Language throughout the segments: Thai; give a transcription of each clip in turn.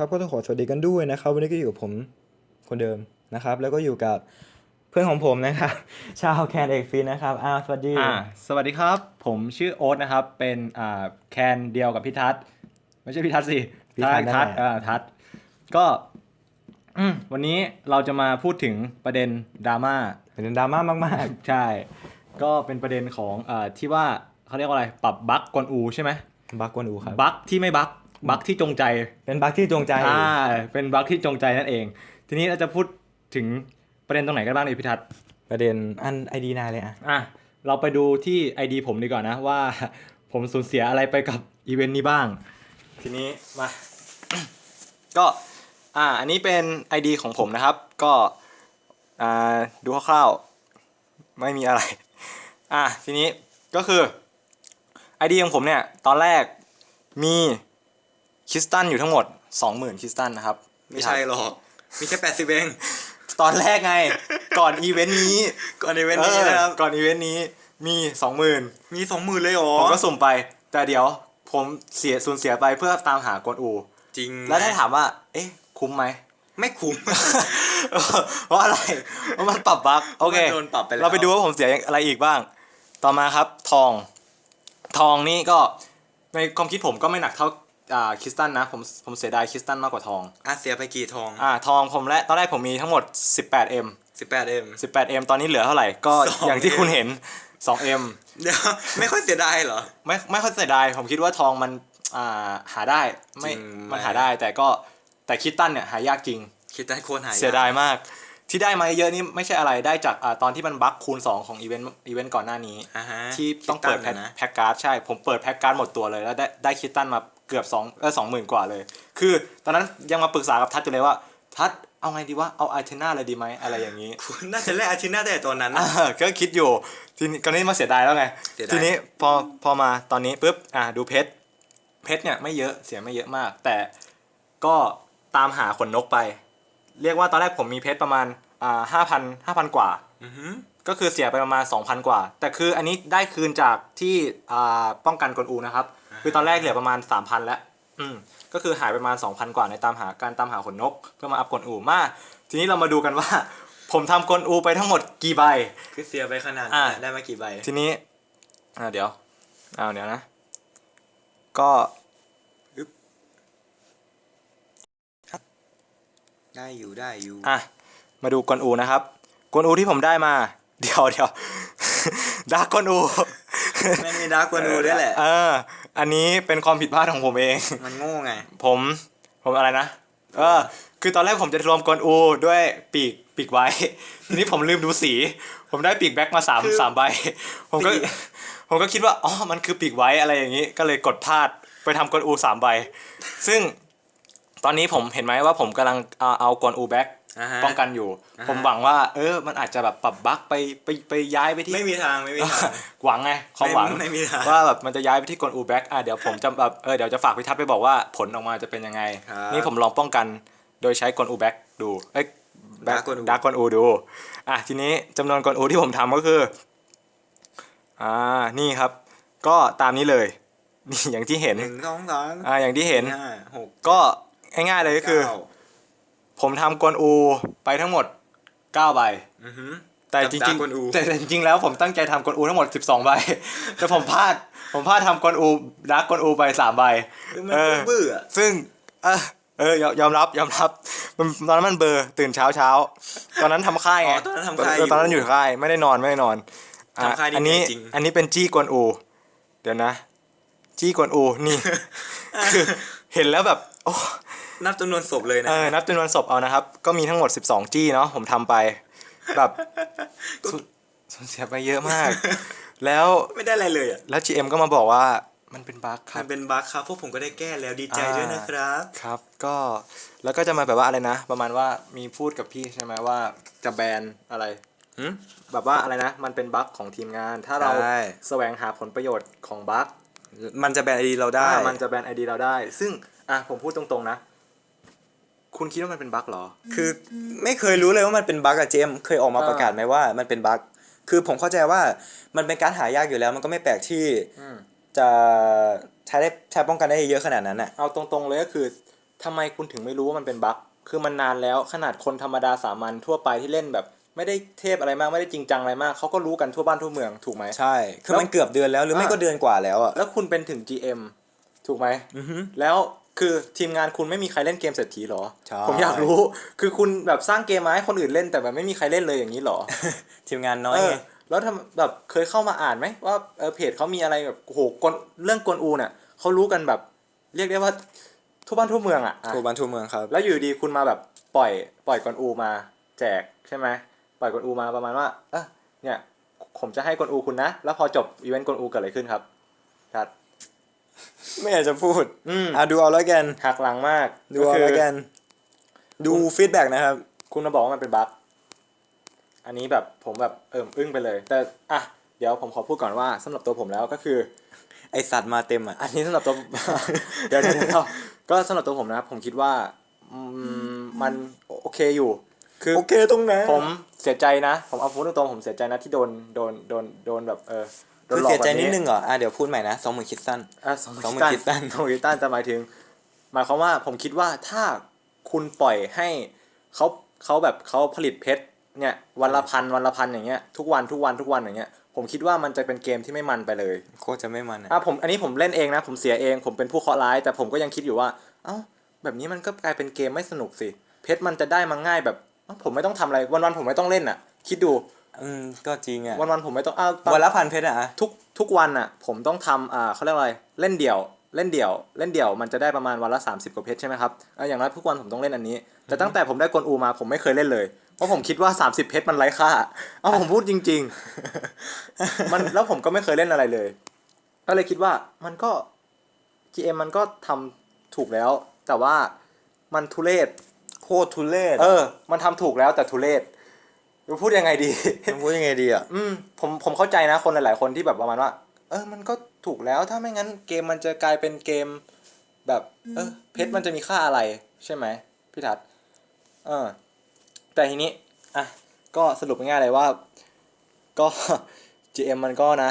ครับก็ต้องขอสวัสดีกันด้วยนะครับ วันนี้ก็อยู่กับผมคนเดิมนะครับ แล้วก็อยู่กับเพื่อนของผมนะครับ ชาวแคนเอกฟินนะครับอ้าวสวัสดีอ่าสวัสดีครับ ผมชื่อโอ๊ตนะครับ เป็นอ่าแคนเดียวกับพี่ทัศน์ไม่ใช่พี่ทัศน์สิพี่ทัศน์นั่นแหละทัศน์อ่าทัศน์ก็อืมวันนี้เราจะมาพูดถึงประเด็นดราม่าเป็นดราม่ามากใช่ ก็เป็นประเด็นของอ่าที่ว่าเขาเรียกว่าอะไรปรับบั๊กกวนอูใช่ไหมๆบักกวนอูครับบั๊กที่ไม่บั๊ก บั๊กที่จงใจ เป็นบักที่จงใจอ่าเป็นบั๊กที่จงใจนั่นเอง ทีนี้เราจะพูดถึงประเด็นตรงไหนกันบ้างเนี่ยพี่ทัศน์ประเด็นอันไอดีนายเลยอะอะเราไปดูที่ ID ผมดีกว่อนนะว่า ผมสูญเสียอะไรไปกับอีเวนต์นี้บ้าง ทีนี้มา ก็อ่าอันนี้เป็น ID ของผมนะครับ ก็อ่าดูคร่าวๆไม่มีอะไร อะทีนี้ก็คือ ID ของผมเนี่ย ตอนแรกมี คริสตันอยู่ทั้งหมด 20,000คริสตันนะครับ ไม่ใช่หรอก มีแค่แปดสิบเอง ตอนแรกไง ก่อนอีเวนต์นี้ ก่อนในเวนต์นี้นะครับเออก่อนอีเวนต์นี้มีสองหมื่นมีสองหมื่นเลยเหรอ ผมก็สุ่มไป แต่เดี๋ยวผมเสียสูญเสียไปเพื่อตามหากวนอู จริง แล้วถ้าถามว่า เอ๊ะ คุ้มไหม ไม่คุ้ม เพราะอะไร เพราะมันปรับบั๊กโอเคมันโดนปรับไปแล้วเราไปดูว่าผมเสียอะไรอีกบ้าง ต่อมาครับทอง ทองนี่ก็ในความคิดผมก็ไม่หนักเท่า อ่าคริสตันนะผมผมเสียดายคริสตันมากกว่าทองอะเสียไปกี่ทองอ่าทองผมและตอนแรกผมมีทั้งหมด 18M สิบแปดเอ็ม 18M ตอนนี้เหลือเท่าไหร่ก็ 2M อย่างที่คุณเห็น 2M เดี๋ยวไม่ค่อยเสียดายเหรอไม่ไม่ค่อยเสียดายผมคิดว่าทองมันอ่าหาได้ไม่จริงไหมมันหาได้แต่ก็แต่คิดตันเนี่ยหายากจริงคิดได้โคนหายเสียดายมากที่ได้มาเยอะนี่ไม่ใช่อะไรได้จากอ่าตอนที่มันบั๊กคูณ 2 ของอีเวนต์อีเวนต์ก่อนหน้านี้อ่าฮะที่ต้องเปิดคิแพ็คนะแพ็คการ์ดใช่ ผมเปิดแพ็คการ์ดหมดตัวเลยแล้วได้ได้คิดตันมา เกือบ2เออสองหมื่นกว่าเลย คือตอนนั้นยังมาปรึกษากับทัศน์อยู่เลยว่า ทัศน์เอาไงดีว่าเอาไอเทน่าเลยดีไหมอะไรอย่างนี้ คุณน่าจะแลกอาทิตย์หน้าแต่ตอนนั้นอ่าก็คิดอยู่ทีนี้ก็นี้มาเสียดายแล้วไง เสียดาย ทีนี้พอพอมาตอนนี้ปุ๊บอ่าดูเพชรเพชรเนี่ยไม่เยอะเสียไม่เยอะมาก แต่ก็ตามหาขนนกไป เรียกว่าตอนแรกผมมีเพชรประมาณอ่าห้าพันห้าพันกว่า อือหือก็คือเสียไปประมาณ 2,000 กว่า แต่คืออันนี้ได้คืนจากที่อ่าป้องกันกลอูนะครับ คือตอนแรกเหลือประมาณ3,000แล้วอืมก็คือหายไปประมาณ2,000กว่าในตามหาการตามหาขนนก เพื่อมาอัพกลอูมาทีนี้เรามาดูกันว่า ผมทำกลอูไปทั้งหมดกี่ใบ คือเสียไปขนาดอะนั้นได้มากี่ใบ ทีนี้ อ่าเดี๋ยวเอาเดี๋ยวนะ ก็ได้อยู่ได้อยู่อะมาดูกลอูนะครับกลอูที่ผมได้มา เดี๋ยวเดี๋ยว ดาร์กกลอูไม่มีดาร์กกว่านูด้วยแหละ เออ อันนี้เป็นความผิดพลาดของผมเอง มันโง่ไง ผมผมอะไรนะเออคือตอนแรกผมจะรวมกลอูด้วยปีกปีกไว้ ทีนี้ผมลืมดูสี ผมได้ปีกแบ็คมาสามคือสามใบ ผมก็สีผมก็คิดว่าอ๋อมันคือปีกไว้อะไรอย่างนี้ ก็เลยกดพลาดไปทำกลอูสามใบ ซึ่งตอนนี้ผมเห็นไหมว่าผมกำลังเอาเอากลอูแบ็คอ่าฮะ ป้องกันอยู่อ่าฮะผมหวังว่า เออ มันอาจจะแบบปรับบั๊กไปไปไปย้ายไปที่ไม่มีทางไม่มีทางหวังไงความหวังไม่ไม่มีทางว่าแบบมันจะย้ายไปที่กลอูแบ็กอะเดี๋ยวผมจะแบบเออเดี๋ยวจะฝากพิทัศน์ไปบอกว่าผลออกมาจะเป็นยังไงครับนี่ผมลองป้องกันโดยใช้กลอูแบ็กดูเอ้ย Dark กลอูดักกลอูดูอะทีนี้จำนวนกลอูที่ผมทำก็คืออ่านี่ครับ ก็ตามนี้เลยนี่อย่างที่เห็นหนึ่งสองสามอ่าอย่างที่เห็นห้าหกก็ง่ายๆเลยก็คือเก้า ผมทำกลอูไปทั้งหมด9ใบอือหือแต่จกับริง Dark กลอูๆแต่แต่จริงๆแล้วผมตั้งใจทำกลอูทั้งหมด 12ใบแต่ผมพลาด ผมพลาดทำกลอูดักกลอูไป3ใบคือมันเออเบื่อซึ่งเออเออยอมยอมรับยอมรับมันตอนนั้นมันเบลอร์ตื่นเช้าเช้าตอนนั้นทำค่ายอ๋ไงอตอนนั้นทำค่ายเออตอนนั้นอยู่ค่ายไม่ได้นอนไม่ได้นอนอะทำค่ายนี่อันนี้เหนื่อยจริงอันนี้เป็นจี้กลอู เดี๋ยวนะ จี้กลอูนี่คือเห็นแล้วแบบ โอ้ นับจำนวนศพเลยนะ เออนับจำนวนศพเอานะครับ ก็มีทั้งหมด 12 จี้เนาะผมทำไป แบบสูญสูญเสียไปเยอะมาก แล้วไม่ได้อะไรเลยอะแล้ว GM ก็มาบอกว่ามันเป็นบั๊กครัมับ นเป็นบั๊กครับพวกผมก็ได้แก้แล้วดีใจอ่าด้วยนะครับ ครับก็แล้วก็จะมาแบบว่าอะไรนะ ประมาณว่ามีพูดกับพี่ใช่ไหมว่าจะแบนอะไรหืมแบบว่าอะไรนะ มันเป็นบั๊กของทีมงาน ถ้าเราใช่ แสวงหาผลประโยชน์ของบั๊กมันจะแบนไอดีเราได้ อ่ามันจะแบนไอดีเราได้ ซึ่งอะผมพูดตรงๆนะ คุณคิดว่ามันเป็นบั๊กเหรอ คือไม่เคยรู้เลยว่ามันเป็นบั๊กอะเจมส์เคยออกมาอ่าประกาศไหมว่ามันเป็นบั๊กคือผมเข้าใจว่ามันเป็นการหายากอยู่แล้ว มันก็ไม่แปลกที่อืมจะใช้ได้ใช้ป้องกันได้เยอะขนาดนั้นอะเอาตรงๆเลยก็คือทำไมคุณถึงไม่รู้ว่ามันเป็นบั๊กคือมันนานแล้วขนาดคนธรรมดาสามัญทั่วไปที่เล่นแบบ ไม่ได้เทพอะไรมากไม่ได้จริงจังอะไรมากเขาก็รู้กันทั่วบ้านทั่วเมืองถูกไหมใช่คือมันเกือบเดือนแล้วหรือไม่อ่าก็เดือนกว่าแล้วอะแล้วคุณเป็นถึง GM ถูกไหมอือฮึแล้ว คือทีมงานคุณไม่มีใครเล่นเกมเศรษฐีเหรอ ใช่ ผมอยากรู้ คือคุณแบบสร้างเกมมาให้คนอื่นเล่นแต่แบบไม่มีใครเล่นเลยอย่างนี้เหรอ ทีมงานน้อยเออไงแล้วทำแบบเคยเข้ามาอ่านไหมว่าเออเพจเขามีอะไรแบบโอ้โหกลเรื่องกวนอูเนี่ยเขารู้กันแบบ เรียกได้ว่าทั่วบ้านทั่วเมืองอะอะ ทั่วบ้านทั่วเมืองครับ แล้วอยู่ดีคุณมาแบบปล่อยปล่อยกวนอูมาแจกใช่ไหมปล่อยกวนอูมาประมาณว่าเออเนี่ยผมจะให้กวนอูคุณนะ แล้วพอจบอีเวนต์กวนอูเกิดอะไรขึ้นครับครับ ไม่อยากจะพูดอืมอะดูเอาแล้วกัน หักหลังมากดูเอาแล้วกัน ดูฟีดแบ็กนะครับ คุณมาบอกว่ามันเป็นบั๊กอันนี้แบบผมแบบเอิมอึ้งไปเลย แต่อะเดี๋ยวผมขอพูดก่อนว่าสำหรับตัวผมแล้วก็คือ ไอสัตว์มาเต็มอะ อันนี้สำหรับตัว เดี๋ยวเดี๋ยวเดี๋ยวก็สำหรับตัวผมนะครับ ผมคิดว่าอืมมันโอเคอยู่ คือ โอเคตรงไหนผมเสียใจนะ ผมเอาพูดตรงๆผมเสียใจนะที่โดนโดนโดนโดนแบบเออโด คือหลอกเสียใจแบบนิดนึงเหรออะเดี๋ยวพูดใหม่นะสองหมื่นคิดสั้นอะสองสองหมื่นตันคิดตันสองหมื่นคิดตันแต่หมายถึง หมายความว่าผมคิดว่าถ้าคุณปล่อยให้เขาเขาแบบเขาผลิตเพชรเนี่ยวันละพันวันละพันอย่างเงี้ยทุกวันทุกวันทุกวันอย่างเงี้ยผมคิดว่ามันจะเป็นเกมที่ไม่มันไปเลยโคตรจะไม่มันอะอะผมอันนี้ผมเล่นเองนะ ผมเสียเองผมเป็นผู้เคราะห์ร้าย แต่ผมก็ยังคิดอยู่ว่า เอ้าแบบนี้มันก็กลายเป็นเกมไม่สนุกสิเพชรมันจะได้มาง่ายแบบเอ้าผมไม่ต้องทำอะไรวันๆผมไม่ต้องเล่นอะ คิดดู อืมก็จริงอะวันๆผมไม่ต้องอ้าวตอนวันละพันเพชรอะทุกทุกวันอะ ผมต้องทำอ่าเขาเรียกว่าอะไรเล่นเดี่ยว เล่นเดี่ยว เล่นเดี่ยวมันจะได้ประมาณวันละ 30 กว่าเพชรใช่ไหมครับอะอย่างน้อยทุกวันผมต้องเล่นอันนี้ แต่ตั้งแต่ผมได้กลอูมาผมไม่เคยเล่นเลย เพราะผมคิดว่า 30 เพชรมันไร้ค่าเอาผมพูดจริง ๆ มันแล้วผมก็ไม่เคยเล่นอะไรเลย ก็เลยคิดว่ามันก็ GM มันก็ทำถูกแล้ว แต่ว่ามันทุเรศ โคตรทุเรศเออ มันทำถูกแล้วแต่ทุเรศ จะพูดยังไงดี มันพูดยังไงดีอะ อืมผมผมเข้าใจนะคนหลาย ๆ คนที่แบบประมาณว่า เออ มันก็ถูกแล้วถ้าไม่งั้นเกมมันจะกลายเป็นเกม แบบ เออเพชรมันจะมีค่าอะไร ใช่ไหมพี่ทัศน์เออ แต่ทีนี้อะก็สรุปง่ายๆเลยว่า ก็ GM มันก็นะ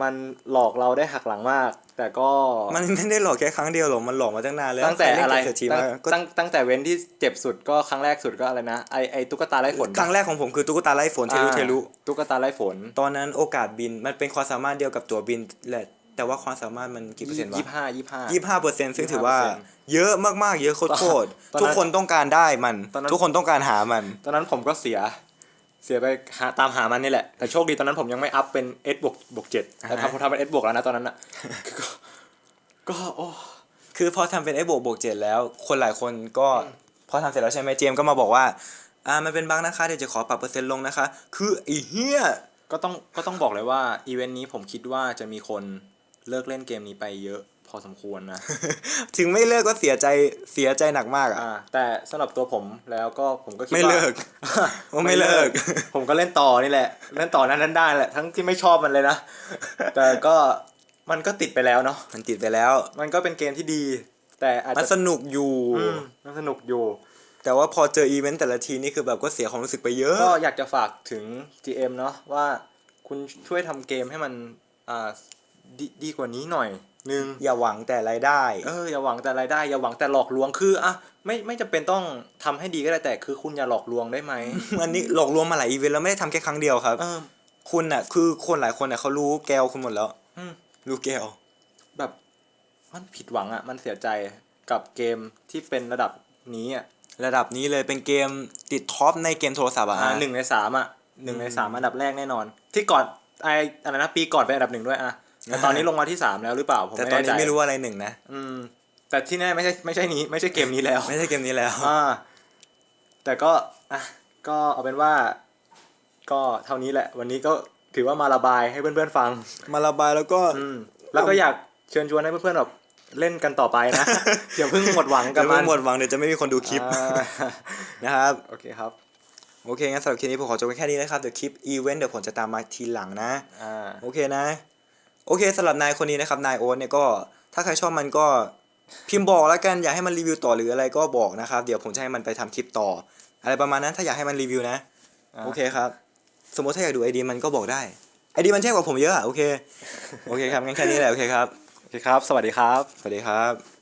มันหลอกเราได้หักหลังมาก แต่ก็มันไม่ได้หลอกแค่ครั้งเดียวหรอกมันหลอกมาตั้งนานแล้วตั้งแต่อะไรใคเล่นเกมเศรษฐีตั้งมาก็ตั้งตั้งแต่เว้นที่เจ็บสุดก็ครั้งแรกสุดก็อะไรนะไอไอตุ๊กตาไร้ฝนครั้งแรกของผมคือตุ๊กตาไล่ฝนเทลุอ่าเทลุตุ๊กตาไร้ฝน ตอนนั้นโอกาสบินมันเป็นความสามารถเดียวกับตั๋วบินแหละแต่ว่าความสามารถมันกี่เปอร์เซ็นต์วะยี่ห้ายี่ห้ายี่ห้าเปอร์เซ็นต์ซึ่งถือว่า25%เยอะมากๆ เยอะโคตรตอนนั้นๆทุกคนต้องการได้มันตอนนั้นทุกคนต้องการหามัน ตอนนั้นผมก็เสีย เสียไปหาตามหามันนี่แหละ แต่โชคดีตอนนั้นผมยังไม่อัพเป็น S บวกบวกเจ็ดแต่อ่าฮะทำผมทำเป็น S บวกแล้วนะตอนนั้นอะก็ก็โอ้คือพอทำเป็นไอ้บวกบวกเจ็ดแล้ว คนหลายคนก็พอทำเสร็จแล้วใช่ไหมเจมส์ก็มาบอกว่า อ่ามันเป็นบั๊กนะคะเดี๋ยวจะขอปรับเปอร์เซ็นต์ลงนะคะ คือไอ้เหี้ยก็ต้องก็ต้องบอกเลยว่าอีเวนต์นี้ผมคิดว่าจะมีคนเลิกเล่นเกมนี้ไปเยอะ พอสมควรนะ ถึงไม่เลิกก็เสียใจเสียใจหนักมากอะ อ่าแต่สำหรับตัวผมแล้วก็ผมก็คิดไม่ว่า เลิก ว่าไม่เลิก ผมก็เล่นต่อนี่แหละ เล่นต่อนั้นนั้นได้แหละ ทั้งที่ไม่ชอบมันเลยนะ แต่ก็มันก็ติดไปแล้วเนาะ มันติดไปแล้ว มันก็เป็นเกมที่ดี แต่อาจมันจะสนุกอยู่ อืมมันสนุกอยู่ แต่ว่าพอเจออีเวนต์แต่ละทีนี่คือแบบก็เสียความรู้สึกไปเยอะ ก็อยากจะฝากถึง GM เนาะว่าคุณช่วยทำเกมให้มันอ่าดดีกว่านี้หน่อย นึงอย่าหวังแต่รายได้ เอออย่าหวังแต่รายได้อย่าหวังแต่หลอกลวงคืออะไม่ไม่จำเป็นต้องทำให้ดีก็ได้แต่คือคุณอย่าหลอกลวงได้ไหมอันนี้หลอกลวงมาหลายอีเวนต์แล้วไม่ได้ทำแค่ครั้งเดียวครับเออคุณอะ คือคนหลายคนอะเขารู้แกวคุณหมดแล้วอืมรู้แกวแบบมันผิดหวังอะ มันเสียใจกับเกมที่เป็นระดับนี้อะระดับนี้เลยเป็นเกมติดท็อปในเกมโทรศัพท์อะอ่าหนึ่งในสามอะหนึ่งในสามอันดับแรกแน่นอน ที่ก่อนไออะไรนะปีก่อนเป็นอันดับหนึ่งด้วยอะ แต่ตอนนี้ลงมาที่สามแล้วหรือเปล่าผมแต่ไม่ตอนแน่ใจนี้ไม่รู้ว่าอะไรหนึ่งนะอืม แต่ที่แน่ไม่ใช่ไม่ใช่นี้ ไม่ใช่เกมนี้แล้ว ไม่ใช่เกมนี้แล้วอ่าแต่ก็อะก็เอาเป็นว่า ก็เท่านี้แหละ วันนี้ก็ถือว่ามาระบายให้เพื่อนๆฟัง มาระบายแล้วก็อืมแล้วก็อยากเชิญชวนให้เพื่อนๆแบบเล่นกันต่อไปนะอย่าเพิ่งหมดหวังกัจะบไม่มันหมดหวังเดี๋ยวจะไม่มีคนดูคลิปอ่านะครับโอเคครับโอเคงั้นสำหรับคลิปนี้ผมขอจบไว้แค่นี้นะครับเดี๋ยวคลิปอีเวนต์เดี๋ยวผมจะตามมาทีหลังนะอ่าโอเคนะ โอเคสำหรับนายคนนี้นะครับนายโอ๊ตเนี่ยก็ถ้าใครชอบมันก็พิมพ์บอกแล้วกันอยากให้มันรีวิวต่อหรืออะไรก็บอกนะครับ เดี๋ยวผมจะให้มันไปทำคลิปต่อ อะไรประมาณนั้นถ้าอยากให้มันรีวิวนะอ่าโอเคครับสมมติถ้าอยากดูไอดีมันก็บอกได้ไอดีมันแช่กว่าผมเยอะอะโอเคโอเคครับงั้นแค่นี้แหละโอเคครับโอเคครับ สวัสดีครับ สวัสดีครับ